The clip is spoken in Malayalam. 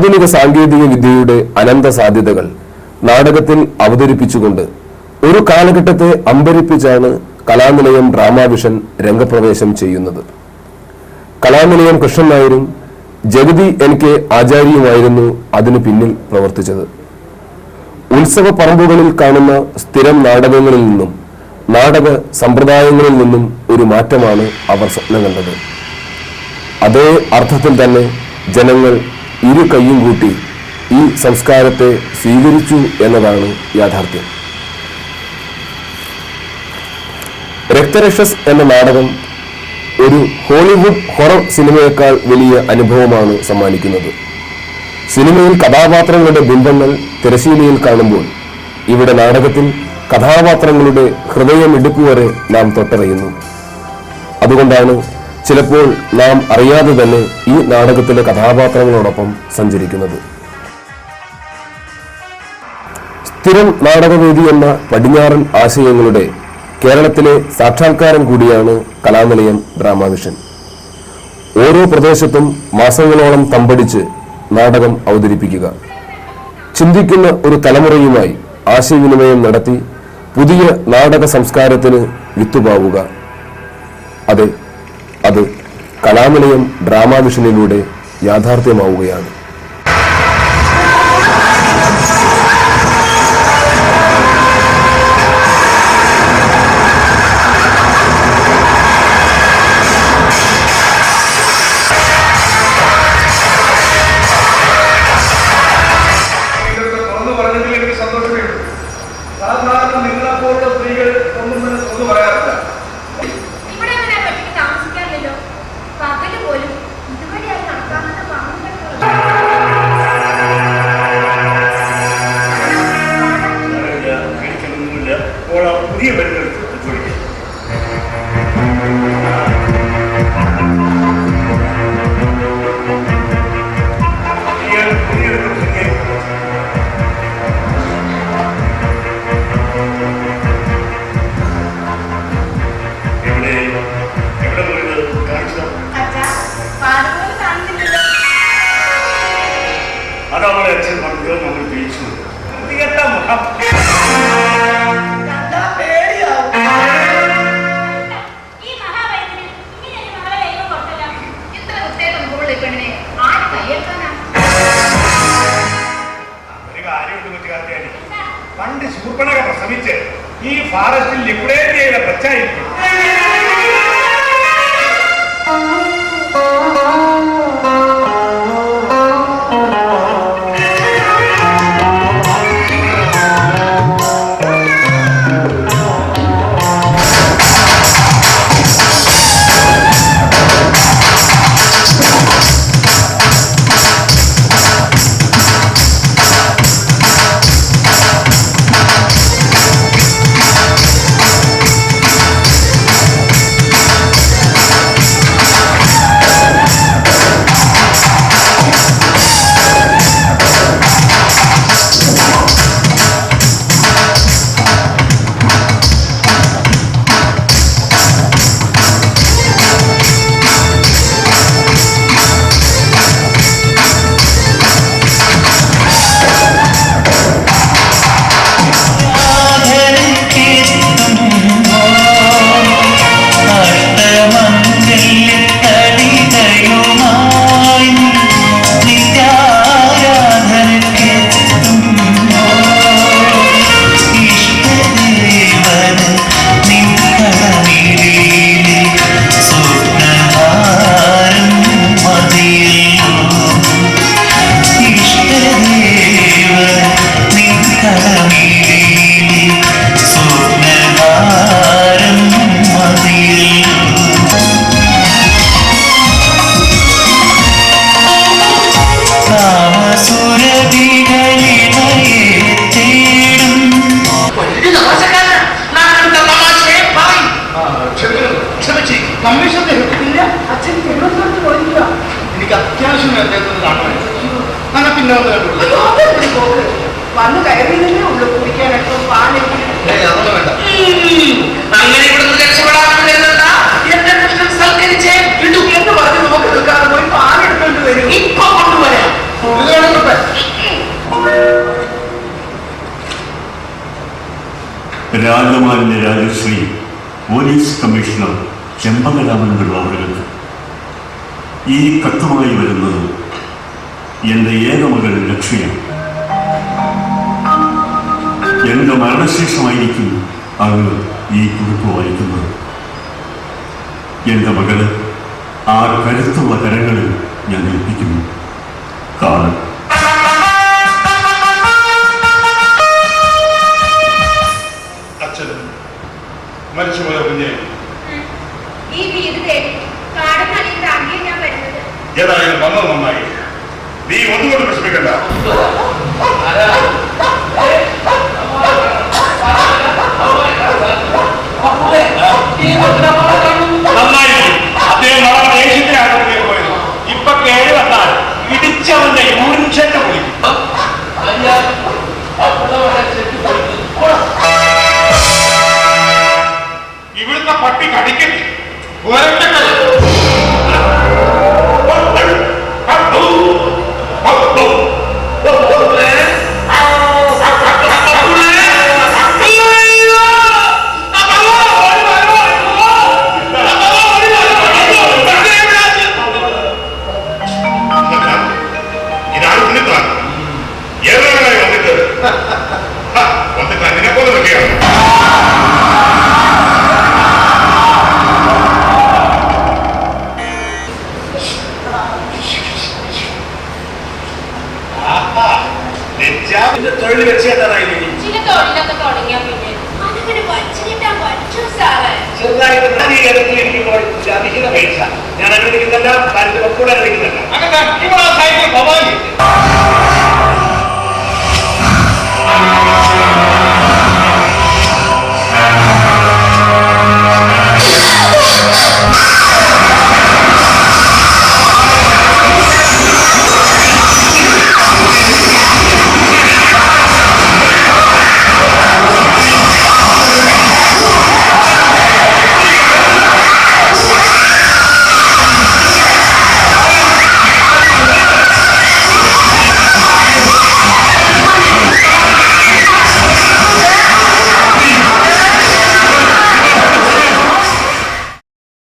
ആധുനിക സാങ്കേതിക വിദ്യയുടെ അനന്ത സാധ്യതകൾ നാടകത്തിൽ അവതരിപ്പിച്ചുകൊണ്ട് ഒരു കാലഘട്ടത്തെ അമ്പരിപ്പിച്ചാണ് കലാനിലയം ഡ്രാമാവിഷൻ രംഗപ്രവേശം ചെയ്യുന്നത്. കലാനിലയം കൃഷ്ണൻ നായരും ജഗതി എൻ കെ ആചാര്യയുമായിരുന്നു അതിനു പിന്നിൽ പ്രവർത്തിച്ചത്. ഉത്സവ പറമ്പുകളിൽ കാണുന്ന സ്ഥിരം നാടകങ്ങളിൽ നിന്നും നാടക സമ്പ്രദായങ്ങളിൽ നിന്നും ഒരു മാറ്റമാണ് അവർ സ്വപ്നം കണ്ടത്. അതേ അർത്ഥത്തിൽ തന്നെ ജനങ്ങൾ ഇരു കൈയും കൂട്ടി ഈ സംസ്കാരത്തെ സ്വീകരിച്ചു എന്നതാണ് യാഥാർത്ഥ്യം. രക്തരക്ഷസ് എന്ന നാടകം ഒരു ഹോളിവുഡ് ഹൊറർ സിനിമയേക്കാൾ വലിയ അനുഭവമാണ് സമ്മാനിക്കുന്നത്. സിനിമയിൽ കഥാപാത്രങ്ങളുടെ ബിംബങ്ങൾ തിരശീലയിൽ കാണുമ്പോൾ ഇവിടെ നാടകത്തിൽ കഥാപാത്രങ്ങളുടെ ഹൃദയം വരെ നാം തൊട്ടറിയുന്നു. അതുകൊണ്ടാണ് ചിലപ്പോൾ നാം അറിയാതെ തന്നെ ഈ നാടകത്തിലെ കഥാപാത്രങ്ങളോടൊപ്പം സഞ്ചരിക്കുന്നത്. സ്ഥിരം നാടകവേദി എന്ന പടിഞ്ഞാറൻ ആശയങ്ങളുടെ കേരളത്തിലെ സാക്ഷാത്കാരം കൂടിയാണ് കലാനിലയം ഡ്രാമാവിഷൻ ഓരോ പ്രദേശത്തും മാസങ്ങളോളം തമ്പടിച്ച് നാടകം അവതരിപ്പിക്കുക. ചിന്തിക്കുന്ന ഒരു തലമുറയുമായി ആശയവിനിമയം നടത്തി പുതിയ നാടക സംസ്കാരത്തിന് വിത്തുപാവുക. അതെ അത് കലാനിലയം ഡ്രാമാവിഷനിലൂടെ യാഥാർത്ഥ്യമാവുകയാണ്. സാധാരണ നിങ്ങളെപ്പോലുള്ള സ്ത്രീകൾ ഒന്നും ഒന്നും പറയാറില്ല. അപ്പോൾ ആ ಶೂರ್ಪಣಗ ಪ್ರಶ್ರಮಿಸಿ ಈ ಫಾರೆಸ್ಟ್ ಇಲ್ಲಿ ಇಪ್ಪಡೇ ಪ್ರತ್ಯಯ വന്ന് അങ്ങനെ എന്ന് രാജകുമാരന്റെ രാജശ്രീ പോലീസ് കമ്മീഷണർ ചെമ്പകരാമൻ പിള്ള അവർക്ക് ഈ കത്തുമായി വരുന്നതും എന്റെ ഏകമകൾ ലക്ഷ്മിയാണ് എന്റെ മരണശേഷമായിരിക്കും അങ്ങ് ഈ കുറിപ്പ് വായിക്കുന്നത്. എന്റെ മകൾ ആ കരുത്തുള്ള കരങ്ങളിൽ ഞാൻ ഏൽപ്പിക്കുന്നു. അച്ഛനും മരിച്ചുപോയ ഞാൻ ഏതായാലും വന്നത് നന്നായി. നീ ഒന്നുകൊണ്ട് വിഷമിക്കണ്ട. ഷെഡ് പോയി ഇവിടുത്തെ പട്ടി കടിക്കും ഒരൊറ്റക്കല്ല